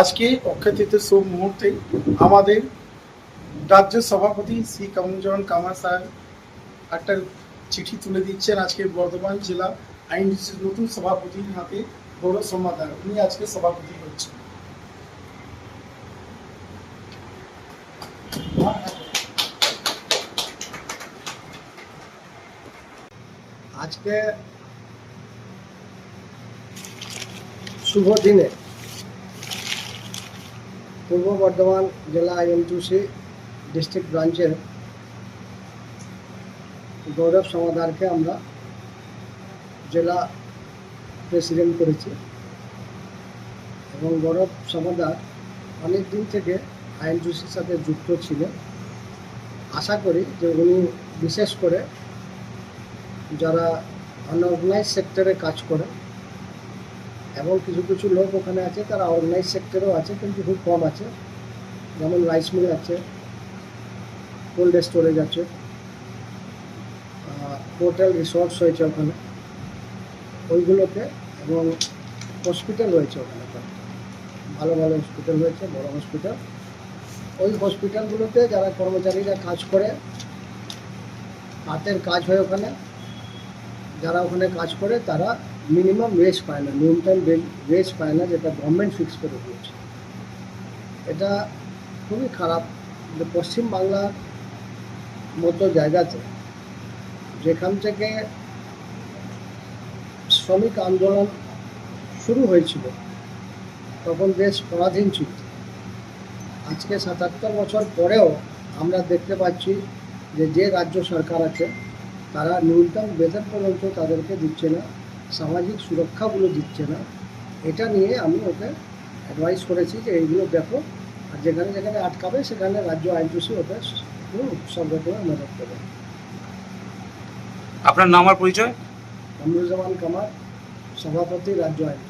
আজকে অক্ষয় তৃতীয় শুভ মুহূর্তে আমাদের রাজ্য সভাপতি শ্রী কামরুজ্জামান কামার স্যার একটা চিঠি তুলে দিচ্ছেন আজকে বর্ধমান জেলা আইনডিসির নতুন সভাপতির হাতে, বড় সম্মাদার উনি আজকে সভাপতি হচ্ছেন। আজকে শুভ দিনে পূর্ব বর্ধমান জেলা আইএমটিউসি ডিস্ট্রিক্ট ব্রাঞ্চের গৌরব সমাদারকে আমরা জেলা প্রেসিডেন্ট করেছি। এবং গৌরব সমাদার অনেক দিন থেকে আইএনটিউসির সাথে যুক্ত ছিলেন আশা করি যে উনি বিশেষ করে যারা আনঅর্গানাইজ সেক্টরে কাজ করে এবং কিছু কিছু লোক ওখানে আছে, তারা অর্গানাইজ সেক্টরেও আছে, কিন্তু খুব কম আছে। যেমন রাইস মিল আছে কোল্ড স্টোরেজ আছে হোটেল রিসর্টস হয়েছে ওখানে। ওইগুলোতে এবং হসপিটাল রয়েছে ওখানে। ভালো ভালো হসপিটাল রয়েছে, বড় হসপিটাল ওই হসপিটালগুলোতে যারা কর্মচারীরা কাজ করে হাতের কাজ হয় ওখানে। যারা ওখানে কাজ করে, তারা মিনিমাম ওয়েজ পায় না ন্যূনতম ওয়েজ পায় না যেটা গভর্নমেন্ট ফিক্স করে দিয়েছে। এটা খুবই খারাপ। যে পশ্চিম বাংলার মতো জায়গাতে যেখান থেকে শ্রমিক আন্দোলন শুরু হয়েছিল, তখন দেশ পরাধীন ছিল। আজকে সাতাত্তর বছর পরেও আমরা দেখতে পাচ্ছি যে যে রাজ্য সরকার আছে, তারা ন্যূনতম বেতন পর্যন্ত তাদেরকে দিচ্ছে না। সামাজিক সুরক্ষাগুলো দিচ্ছে না। এটা নিয়ে আমি ওকে অ্যাডভাইস করেছি যে এইগুলো দেখো আর যেখানে যেখানে আটকাবে সেখানে রাজ্য আইনটুসি ওকে সব রকমের মদত দেবে। আপনার নাম আর পরিচয়? কামরুজ্জামান কামার সভাপতি রাজ্য আইন